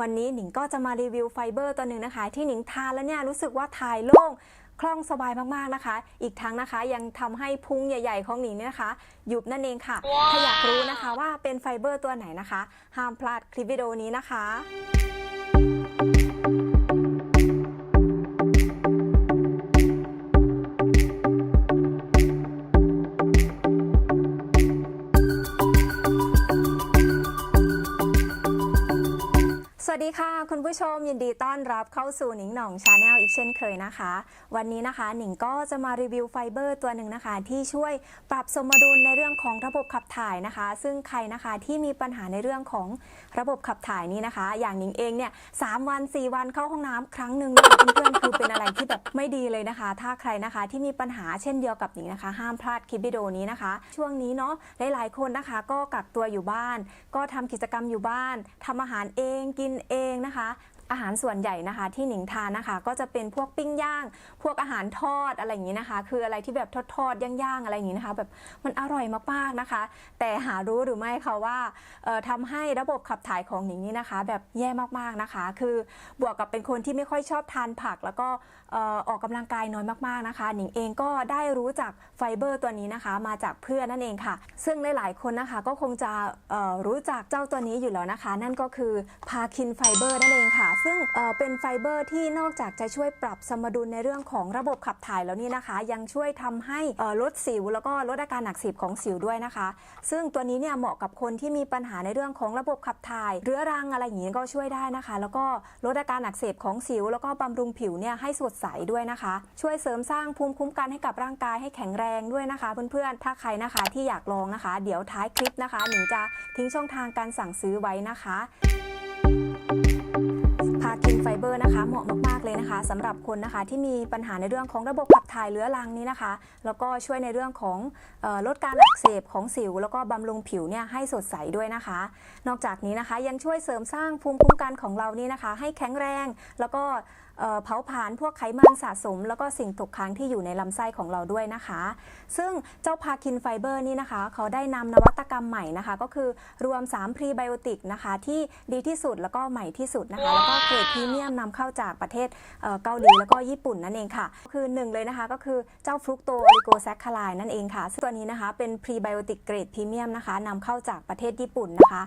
วันนี้หนิงก็จะมารีวิวไฟเบอร์ตัวหนึ่งนะคะ ที่หนิงทานแล้วเนี่ยรู้สึกว่าถ่ายโล่งคล่องสบายมากๆนะคะ อีกทั้งนะคะยังทำให้พุงใหญ่ ๆ ของหนิงเนี่ยนะคะยุบนั่นเองค่ะถ้าอยากรู้นะคะว่าเป็นไฟเบอร์ตัวไหนนะคะ ห้ามพลาดคลิปวิดีโอนี้นะคะ ต้อนรับเข้าสู่หนิงหน่องชาแนลอีกเช่นเคยนะคะ วันนี้นะคะหนิงก็จะมารีวิวไฟเบอร์ตัวหนึ่งนะคะ ที่ช่วยปรับสมดุลในเรื่องของระบบขับถ่ายนะคะ ซึ่งใครนะคะที่มีปัญหาในเรื่องของระบบขับถ่ายนี้นะคะ อย่างหนิงเองเนี่ยสามวัน 4 วันเข้าห้องน้ำครั้งหนึ่งนะคะเพื่อนๆคือเป็นอะไรที่แบบไม่ดีเลยนะคะ ถ้าใครนะคะที่มีปัญหาเช่นเดียวกับหนิงนะคะ ห้ามพลาดคลิปวิดีโอนี้นะคะ ช่วงนี้เนาะหลายๆคนนะคะ ก็กักตัวอยู่บ้าน ก็ทำกิจกรรมอยู่บ้านทำอาหารเองกินเองนะคะ อาหารส่วนใหญ่นะคะ ที่หนิงทานนะคะ ก็จะเป็นพวกปิ้งย่าง พวกอาหารทอดอะไรอย่างนี้นะคะ คืออะไรที่แบบทอดๆย่างๆอะไรอย่างนี้นะคะ แบบมันอร่อยมากๆนะคะ แต่หารู้หรือไม่คะว่าเอ่อทำให้ระบบขับถ่ายของหนิงนี่นะคะ แบบแย่มากๆนะคะ คือบวกกับเป็นคนที่ไม่ค่อยชอบทานผัก แล้วก็ออออกกำลังกายน้อยมากๆนะคะ หนิงเองก็ได้รู้จักไฟเบอร์ตัวนี้นะคะ มาจากเพื่อนนั่นเองค่ะ ซึ่งหลายๆคนนะคะก็คงจะรู้จักเจ้าตัวนี้อยู่แล้วนะคะ นั่นก็คือพาคินไฟเบอร์นั่นเองค่ะซึ่งเเป็นไฟเบอร์ที่นอกจากจะช่วยปรับสมดุลในเรื่องของระบบขับถ่ายแล้วนี่นะคะ ยังช่วยทำให้ลดสิว แล้วก็ลดอาการอักเสบของสิวด้วยนะคะ ซึ่งตัวนี้เนี่ยเหมาะกับคนที่มีปัญหาในเรื่องของระบบขับถ่าย เรื้อรังอะไรอย่างนี้ก็ช่วยได้นะคะ แล้วก็ลดอาการอักเสบของสิว แล้วก็บำรุงผิวเนี่ยให้สดใสด้วยนะคะ ช่วยเสริมสร้างภูมิคุ้มกันให้กับร่างกายให้แข็งแรงด้วยนะคะ เพื่อนๆ ถ้าใครนะคะที่อยากลองนะคะ เดี๋ยวท้ายคลิปนะคะหนิงจะทิ้งช่องทางการสั่งซื้อไว้นะคะ ไฟเบอร์นะคะ เหมาะมากๆเลยนะคะสำหรับคนนะคะที่มีปัญหาในเรื่องของระบบขับถ่ายเรื้อรังนี้นะคะ แล้วก็ช่วยในเรื่องของออลดการอักเสบของสิว แล้วก็บำรุงผิวเนี่ยให้สดใสด้วยนะคะ นอกจากนี้นะคะยังช่วยเสริมสร้างภูมิคุ้มกันของเรานี่นะคะ ให้แข็งแรงแล้วก็ เผาผลาญพวกไขมันสะสม แล้วก็สิ่งตกค้างที่อยู่ในลำไส้ของเราด้วยนะคะ ซึ่งเจ้าพาคินไฟเบอร์นี่นะคะ เขาได้นำนวัตกรรมใหม่นะคะ ก็คือรวม 3 พรีไบโอติกนะคะ ที่ดีที่สุดแล้วก็ใหม่ที่สุดนะคะ แล้วก็เกรดพรีเมียมนำเข้าจากประเทศเกาหลีแล้วก็ญี่ปุ่นนั่นเองค่ะ คือหนึ่งเลยนะคะก็คือเจ้าฟรุกโตอลิโกแซคคาไลนั่นเองค่ะซึ่งตัวนี้นะคะเป็นพรีไบโอติกเกรดพรีเมียมนะคะนำเข้าจากประเทศญี่ปุ่นนะคะ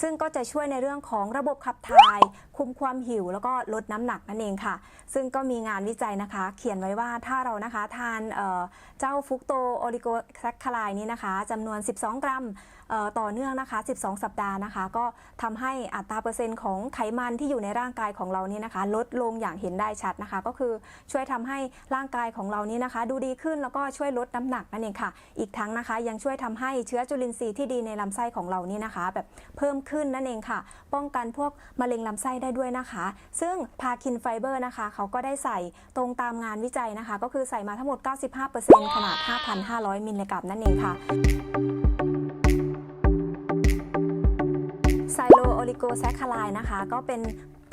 ซึ่งก็จะช่วยในเรื่องของระบบขับถ่าย คุมความหิว แล้วก็ลดน้ำหนักนั่นเองค่ะ ซึ่งก็มีงานวิจัยนะคะ เขียนไว้ว่าถ้าเรานะคะทานเเจ้าฟุกโตโอลิโกแซคคาไลนี้นะคะจำนวน 12 กรัม ต่อเนื่องนะคะ 12 สัปดาห์นะคะ ก็ทำให้อัตราเปอร์เซ็นต์ของไขมันที่อยู่ในร่างกายของเรานี่นะคะ ลดลงอย่างเห็นได้ชัดนะคะ ก็คือช่วยทำให้ร่างกายของเรานี่นะคะ ดูดีขึ้นแล้วก็ช่วยลดน้ำหนักนั่นเองค่ะ อีกทั้งนะคะ ยังช่วยทำให้เชื้อจุลินทรีย์ที่ดีในลำไส้ของเรานี่นะคะ แบบเพิ่มขึ้นนั่นเองค่ะ ป้องกันพวกมะเร็งลำไส้ได้ด้วยนะคะ ซึ่งพาคินไฟเบอร์นะคะ เขาก็ได้ใส่ตรงตามงานวิจัยนะคะ ก็คือใส่มาทั้งหมด 95%ขนาด 5,500 มิลลิกรัมนั่นเองค่ะ ลโอลิโกแซคคาไลนะคะ ก็เป็น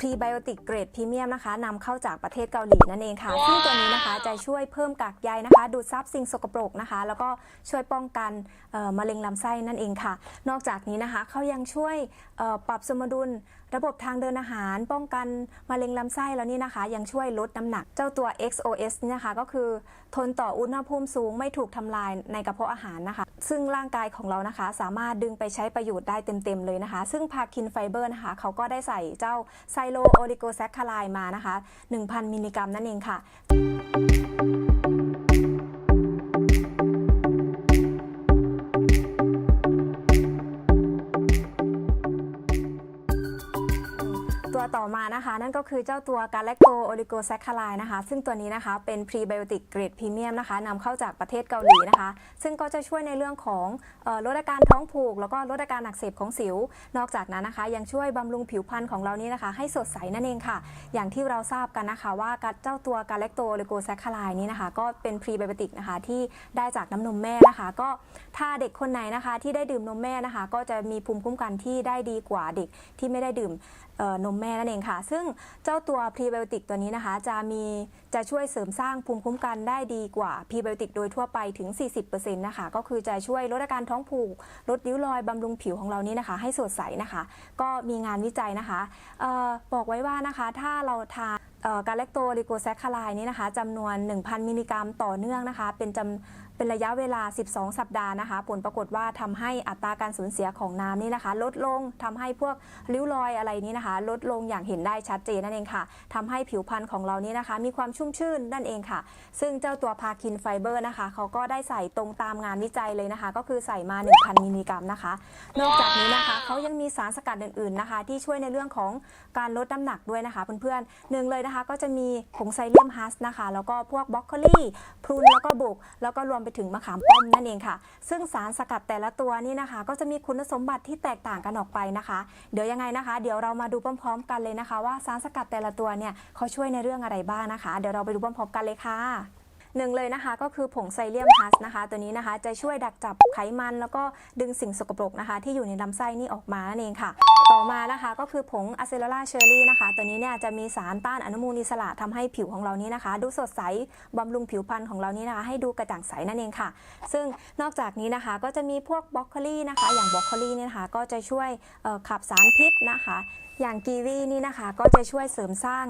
พรีไบโอติกเกรดพรีเมียมนะคะนำเข้าจากประเทศเกาหลีนั่นเองค่ะ ซึ่งตัวนี้นะคะจะช่วยเพิ่มกากใยนะคะ ดูดซับสิ่งสกปรกนะคะ แล้วก็ช่วยป้องกันเอ่อมะเร็งลำไส้นั่นเองค่ะ นอกจากนี้นะคะเขายังช่วยเอ่อปรับสมดุลระบบทางเดินอาหาร ป้องกันมะเร็งลำไส้แล้วนี่นะคะ ยังช่วยลดน้ำหนักเจ้าตัว XOS นี่นะคะ ก็คือทนต่ออุณหภูมิสูงไม่ถูกทำลายในกระเพาะอาหารนะคะ ซึ่งร่างกายของเรานะคะ สามารถดึงไปใช้ประโยชน์ได้เต็ม ๆ เลยนะคะ ซึ่งพาคินไฟเบอร์นะคะเขาก็ได้ใส่เจ้าไซโลโอลิโกแซคคาไลมานะคะ 1,000 มิลลิกรัมนั่นเองค่ะ ต่อมานะคะ นั่นก็คือเจ้าตัวกาแลคโตโอลิโกแซคคาไลนะคะ ซึ่งตัวนี้นะคะเป็นพรีไบโอติกเกรดพรีเมียมนะคะนำเข้าจากประเทศเกาหลีนะคะ ซึ่งก็จะช่วยในเรื่องของออลดอาการท้องผูก แล้วก็ลดอาการอักเสบของสิว นอกจากนั้นนะคะ ยังช่วยบำรุงผิวพรรณของเรานี่นะคะ ให้สดใสนั่นเองค่ะ อย่างที่เราทราบกันนะคะ ว่าเจ้าตัวกาแลคโตโอลิโกแซคคาไลนี้นะคะ ก็เป็นพรีไบโอติกนะคะที่ได้จากน้ำนมแม่นะคะ ก็ถ้าเด็กคนไหนนะคะที่ได้ดื่มนมแม่นะคะ ก็จะมีภูมิคุ้มกันที่ได้ดีกว่าเด็กที่ไม่ได้ดื่ม นมแม่นั่นเองค่ะ ซึ่งเจ้าตัวพรีไบโอติกตัวนี้นะคะ จะมีจะช่วยเสริมสร้างภูมิคุ้มกันได้ดีกว่าพรีไบโอติกโดยทั่วไปถึง 40%นะคะ ก็คือจะช่วยลดอาการท้องผูก ลดริ้วรอยบำรุงผิวของเรานี้นะคะ ให้สดใสนะคะ ก็มีงานวิจัยนะคะออบอกไว้ว่านะคะ ถ้าเราทาน กาเล็กโตลิโกแซคคาไลนี่นะคะจำนวน 1,000 มิลลิกรัมต่อเนื่องนะคะ เป็นจำเป็นระยะเวลา 12 สัปดาห์นะคะ ผลปรากฏว่าทำให้อัตราการสูญเสียของน้ำนี่นะคะ ลดลงทำให้พวกริ้วรอยอะไรนี้นะคะ ลดลงอย่างเห็นได้ชัดเจนนั่นเองค่ะทำให้ผิวพรรณของเรานี่นะคะ มีความชุ่มชื่นนั่นเองค่ะ ซึ่งเจ้าตัวพาคินไฟเบอร์นะคะเขาก็ได้ใส่ตรงตามงานวิจัยเลยนะคะ ก็คือใส่มา 1,000 มิลลิกรัมนะคะ นอกจากนี้นะคะเขายังมีสารสกัดอื่น ๆนะคะ ที่ช่วยในเรื่องของการลดน้ำหนักด้วยนะคะ เพื่อนๆหนึ่งเลยนะคะก็จะมีผงไซเลียมฮัสนะคะ แล้วก็พวกบล็อกโคลี่พรุนแล้วก็บุก แล้วก็รวมไปถึงมะขามป้อมนั่นเองค่ะ ซึ่งสารสกัดแต่ละตัวนี่นะคะ ก็จะมีคุณสมบัติที่แตกต่างกันออกไปนะคะ เดี๋ยวยังไงนะคะ เดี๋ยวเรามาดูพร้อมๆ กันเลยนะคะ ว่าสารสกัดแต่ละตัวเนี่ยเขาช่วยในเรื่องอะไรบ้างนะคะ เดี๋ยวเราไปดูพร้อมๆกันเลยค่ะ หนึ่งเลยนะคะก็คือผงไซเลียมฮัสนะคะ ตัวนี้นะคะจะช่วยดักจับไขมัน แล้วก็ดึงสิ่งสกปรกนะคะ ที่อยู่ในลำไส้นี่ออกมานั่นเองค่ะ ต่อมานะคะก็คือผงอะเซโลลาเชอร์รี่นะคะ ตัวนี้เนี่ยจะมีสารต้านอนุมูลอิสระทำให้ผิวของเรานี้นะคะ ดูสดใสบำรุงผิวพรรณของเรานี้นะคะ ให้ดูกระจ่างใสนั่นเองค่ะ ซึ่งนอกจากนี้นะคะก็จะมีพวกบล็อกโคลี่นะคะ อย่างบล็อกโคลี่เนี่ยนะคะก็จะช่วยขับสารพิษนะคะอย่างกีวีนี่นะคะก็จะช่วยเสริมสร้าง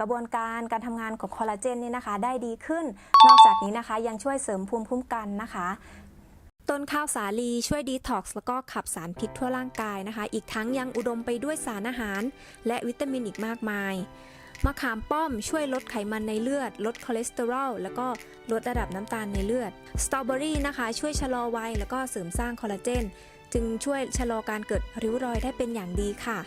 กระบวนการการทำงานของคอลลาเจนนี่นะคะ ได้ดีขึ้นนอกจากนี้นะคะยังช่วยเสริมภูมิคุ้มกันนะคะต้นข้าวสาลีช่วยดีท็อกซ์แล้วก็ขับสารพิษทั่วร่างกายนะคะ อีกทั้งยังอุดมไปด้วยสารอาหาร และวิตามินอีกมากมาย มะขามป้อมช่วยลดไขมันในเลือด ลดคอเลสเตอรอลแล้วก็ลดระดับน้ำตาลในเลือด สตรอเบอรี่นะคะ ช่วยชะลอวัยแล้วก็เสริมสร้างคอลลาเจน จึงช่วยชะลอการเกิดริ้วรอยได้เป็นอย่างดีค่ะ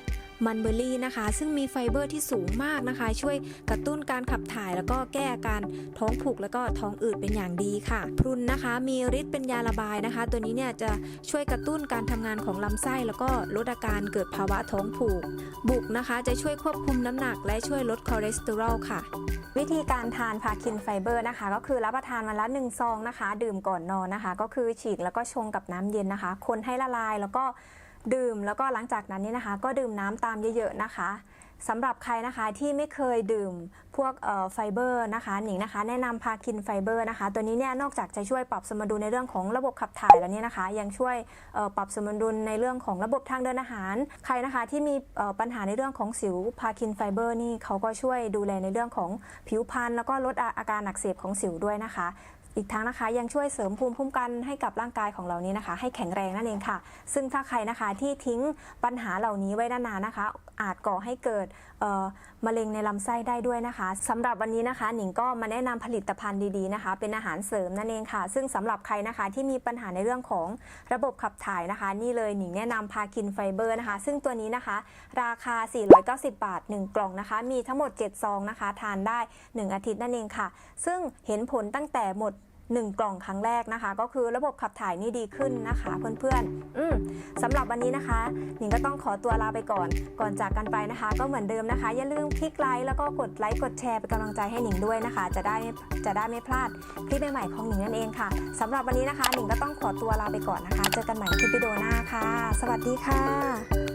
มันเบอร์รี่นะคะ ซึ่งมีไฟเบอร์ที่สูงมากนะคะ ช่วยกระตุ้นการขับถ่ายแล้วก็แก้อาการท้องผูกแล้วก็ท้องอืดเป็นอย่างดีค่ะ พรุนนะคะ มีฤทธิ์เป็นยาระบายนะคะ ตัวนี้เนี่ยจะช่วยกระตุ้นการทำงานของลำไส้ แล้วก็ลดอาการเกิดภาวะท้องผูก บุกนะคะจะช่วยควบคุมน้ำหนัก และช่วยลดคอเลสเตอรอลค่ะ วิธีการทานพาคินไฟเบอร์นะคะ ก็คือรับประทานวันละหนึ่งซองนะคะ ดื่มก่อนนอนนะคะ ก็คือฉีกแล้วก็ชงกับน้ำเย็นนะคะ คนให้ละลายแล้วก็ ดื่มแล้วก็หลังจากนั้นนี่นะคะ ก็ดื่มน้ำตามเยอะๆนะคะสำหรับใครนะคะที่ไม่เคยดื่มพวกไฟเบอร์นะคะหนิงนะคะ แนะนำพาคินไฟเบอร์นะคะ ตัวนี้เนี่ยนอกจากจะช่วยปรับสมดุลในเรื่องของระบบขับถ่ายแล้วเนี่ยนะคะ ยังช่วยปรับสมดุลในเรื่องของระบบทางเดินอาหาร ใครนะคะที่มีปัญหาในเรื่องของสิวพาคินไฟเบอร์นี่เขาก็ช่วยดูแลในเรื่องของผิวพรรณแล้วก็ลดอาอาการอักเสบของสิวด้วยนะคะ อีกทั้งนะคะ ยังช่วยเสริมภูมิคุ้มกันให้กับร่างกายของเรานี้นะคะ ให้แข็งแรงนั่นเองค่ะ ซึ่งถ้าใครนะคะที่ทิ้งปัญหาเหล่านี้ไว้นานๆนะคะ อาจก่อให้เกิดมะเร็งในลำไส้ได้ด้วยนะคะสำหรับวันนี้นะคะหนิงก็มาแนะนำผลิตภัณฑ์ดีๆนะคะ เป็นอาหารเสริมนั่นเองค่ะ ซึ่งสำหรับใครนะคะที่มีปัญหาในเรื่องของระบบขับถ่ายนะคะ นี่เลยหนิงแนะนำพาคินไฟเบอร์นะคะ ซึ่งตัวนี้นะคะ ราคา 490 บาท 1 กล่องนะคะ มีทั้งหมด 7 ซองนะคะ ทานได้ 1 อาทิตย์นั่นเองค่ะ ซึ่งเห็นผลตั้งแต่หมด 1 กล่องครั้งแรกนะคะ ก็คือระบบขับถ่ายนี่ดีขึ้นนะคะเพื่อนๆ อืมสำหรับวันนี้นะคะหนิงก็ต้องขอตัวลาไปก่อน ก่อนจากกันไปนะคะ ก็เหมือนเดิมนะคะ อย่าลืมคลิกไลค์แล้วก็กดไลค์กดแชร์เป็นกำลังใจให้หนิงด้วยนะคะ จะได้จะได้ไม่พลาดคลิปใหม่ๆของหนิงนั่นเองค่ะสำหรับวันนี้นะคะหนิงก็ต้องขอตัวลาไปก่อนนะคะ เจอกันใหม่คลิปวิดีโอหน้าค่ะ สวัสดีค่ะ